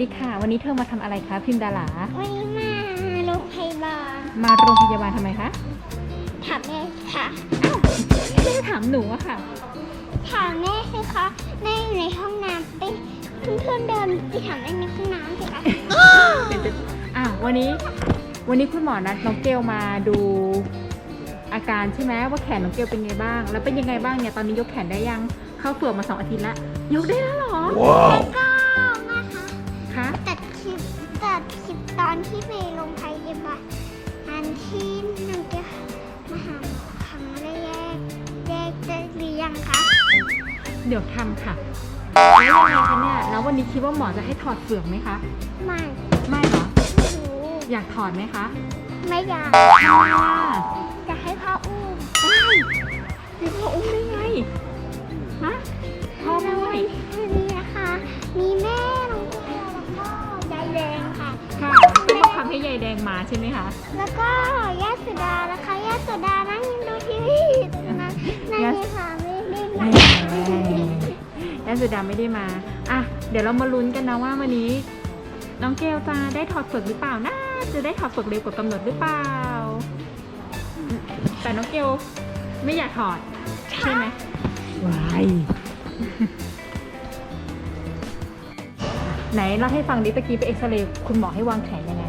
ดีค่ะ วันนี้เธอมาทำอะไรคะพิมดาลาวันนี้มาโรงพยาบาล มาโรงพยาบาลทำไมคะ ถามแม่ค่ะไม่ได้ถามหนูอะค่ะ ถามแม่สิคะแม่อยู่ในห้องน้ำไปเพื่อนๆเดินไปถามแม่ในห้องน้ำสิคะอะวันนี้ วันนี้คุณหมอนัดน้องเกลมาดูอาการใช่ไหมว่าแขนน้องเกลเป็นไงบ้าง แล้วเป็นยังไงบ้างเนี่ยตอนนี้ยกแขนได้ยังเข้าเฟือกมาสองอาทิตย์แล้วยกได้แล้วเหรอ Wow. ก็น ยังคะ เดี๋ยวทำค่ะ แล้วยังไงคะเนี่ย แล้ววันนี้คิดว่าหมอจะให้ถอดเฟือกไหมคะ ไม่ไม่เหรอ ไม่รู้อยากถอดไหมคะไม่อยากทำไมอะจะให้พ่ออุ้มพี่พ่ออุ้มได้ไง ฮะพ่อไม่ไหววันนี้นะคะ มีแม่น้องเกลแล้วก็ยายแดงค่ะ ค่ะต้องบังคับให้ยายแดงมาใช่ไหมคะ แล้วก็ย่าสุดานะคะย่าสุดานั่งดูทีวีตรงนั้นนั่งเลยค่ะไม่ได้มา แอสุดาไม่ได้มา อะ เดี๋ยวเรามาลุ้นกันนะว่าวันนี้ น้องเกลจะได้ถอดเฟือกหรือเปล่านะ จะได้ถอดเฟือกเร็วกว่ากำหนดหรือเปล่า แต่น้องเกลไม่อยากถอด ใช่ไหมวายไหนเล่าให้ฟังดิตะกี้ไปเอ็กซเรย์คุณหมอให้วางแขนยังไง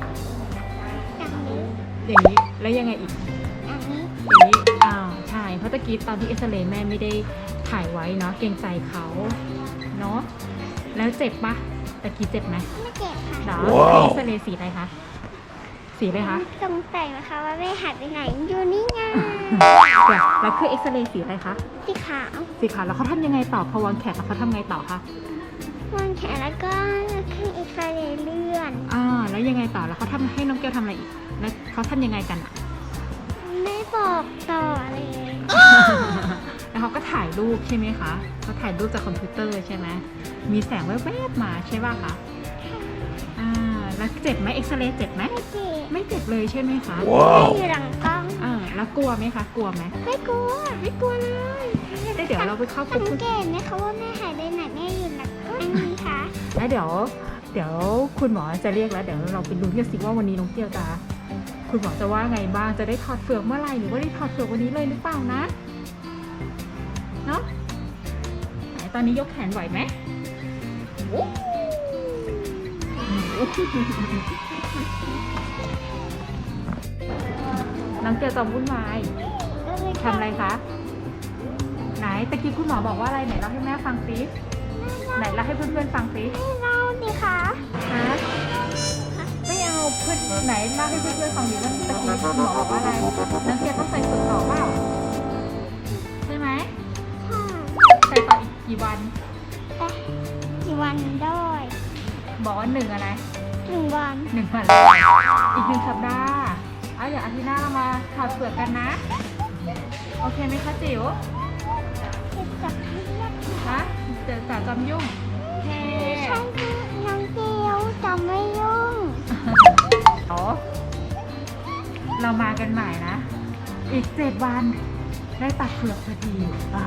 อย่างนี้อย่างนี้แล้วยังไงอีก อย่างนี้ เพราะตะกี้ตอนที่เอ็กซเรย์แม่ไม่ได้ถ่ายไว้เนาะเกรงใจเขาเนาะแล้วเจ็บปะตะกี้เจ็บไหมไม่เจ็บค่ะเหรอว้าวเอ็กซเรย์สีอะไรคะสีอะไรคะสงสัยนะคะว่าแม่หายไปไหนอยู่นี่ไงเดี๋ยวแล้วคือเอ็กซเรย์สีอะไรคะสีขาวสีขาวแล้วเขาทำยังไงต่อพอวางแขนแล้วเขาทำไงต่อคะวางแขนแล้วก็ขึ้นเอ็กซเรย์เลื่อนอ่าแล้วยังไงต่อแล้วเขาทำให้น้องเกลทำอะไรอีกแล้วเขาทำยังไงกันอะไม่ บอกต่อเลยแล้วเขาก็ถ่ายรูปใช่ไหมคะเขาถ่ายรูปจากคอมพิวเตอร์ใช่ไหมมีแสงแวบๆมาใช่ป่ะคะอ่าแล้วเจ็บไหมเอ็กซเรย์เจ็บไหมไม่เจ็บไม่เจ็บเลยใช่ไหมคะแม่ Wow. อยู่หลังกล้องอ่าแล้วกลัวไหมคะ กลัวไหมไม่กลัวไม่กลัวเลยแล้วเดี๋ยวเราไปเข้าพสับงคุณเกตไหมคะว่าแม่หายไปไหนแม่อยู่หลังกล้องนี้คะแล้วเดี๋ยว เดี๋ยวคุณหมอจะเรียกแล้ว เดี๋ยวเราไปดูกันสิว่าวันนี้น้องเกียวจะ คุณหมอจะว่าไงบ้าง จะได้ถอดเฟือกเมื่อไหร่หรือว่าได้ถอดเฟือกวันนี้เลยหรือเปล่านะ เนาะไหนตอนนี้ยกแขนไหวไหมโอ้น้องเกียวจะวุ่นวายทำอะไรคะ ไหนตะกี้คุณหมอบอกว่าอะไรไหนเล่าให้แม่ฟังซิ ไหนเล่าให้เพื่อนๆฟังซิให้เล่าดิคะฮะไม่เอาเพื่อนไหนเล่าให้เพื่อนๆฟังดิว่าตะกี้คุณหมอบอกว่าอะไรน้องเกียวต้องใส่ฝึกต่อเปล่าใช่ไหมค่ะใส่ต่ออีกกี่วันแต่กี่วันด้วยบอกว่าหนึ่งอะไรหนึ่งวันหนึ่งวันอีกหนึ่งสัปดาห์เอาเดี๋ยวอาทิตย์หน้าเรามาถอดเปลือกกันนะ โอเคไหมคะจิ๋วจะจับให้เรียกฮะเจอสาวจอมยุ่งเฮ้ใช่ค่ะน้องเกียวจำไม่ยุ่ง เรามากันใหม่นะ อีกเจ็ดวันได้ตัดเผือกพอดีอ่า